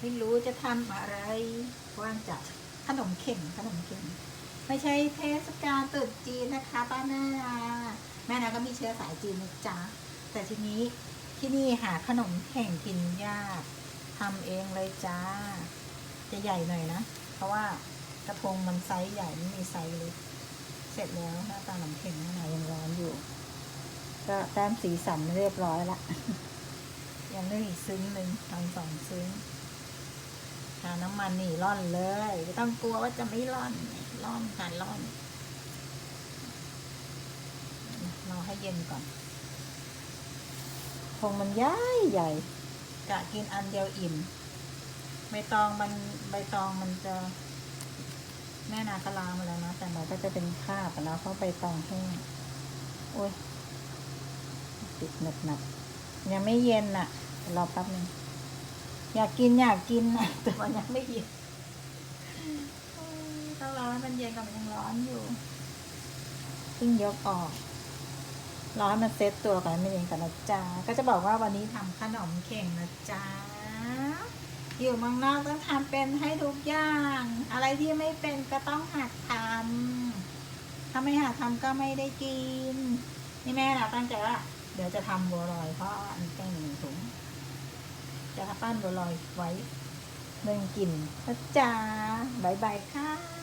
ไม่รู้จะทำอะไรว่างจากขนมเข่งขนมเข่งไม่ใช่เทศกาลตรุษจีนนะคะป้าแม่นาแม่นาก็มีเชื้อสายจีนนะจ๊ะแต่ทีนี้ที่นี่หาขนมเข่งกินยากทำเองเลยจ้า จะใหญ่หน่อยนะ เพราะว่ากระทงมันไซส์ใหญ่ไม่มีไซส์เล็กเสร็จแล้วหน้าตาขนมเข่งข้างในยังร้อนอยู่ ก็แต้มสีสันเรียบร้อยละยังเหลืออีกซึ้งหนึ่งทำสองซึ้งาน้ำมันนี่ร่อนเลยไม่ต้องกลัวว่าจะไม่ร่อนร่อนค่ะร่อนรอให้เย็นก่อนคงมันใหญ่ใหญ่กะกินอันเดียวอิ่มใบตองมันใบตองมันจะแม่นาก็ล้ามาแล้วนะแต่มันก็จะเป็นคราบนะเพราะใบตองแห้งโอ้ยติดหนักหนักยังไม่เย็นน่ะรอแป๊บนึง อยากกินอยากกินนะแต่มันยังไม่เย็นโอ้ยต้องรอให้มันเย็นก่อนมันยังร้อนอยู่เพิ่งยกออกรอให้มันเซ็ตตัวก่อนให้มันเย็นก่อนนะจ๊ะก็จะบอกว่าวันนี้ทำขนมเข่งนะจ๊ะอยู่เมืองนอกต้องทำเป็นให้ทุกอย่าง อะไรที่ไม่เป็นก็ต้องหัดทำถ้าไม่หัดทำก็ไม่ได้กิน นี่แม่นะตั้งใจว่าเดี๋ยวจะทำบัวลอยเพราะอันนี้แป้งหนึ่งถุง จะทำปั้นบัวลอยไว้เมื่อกินนะจ๊ะบายบายค่ะ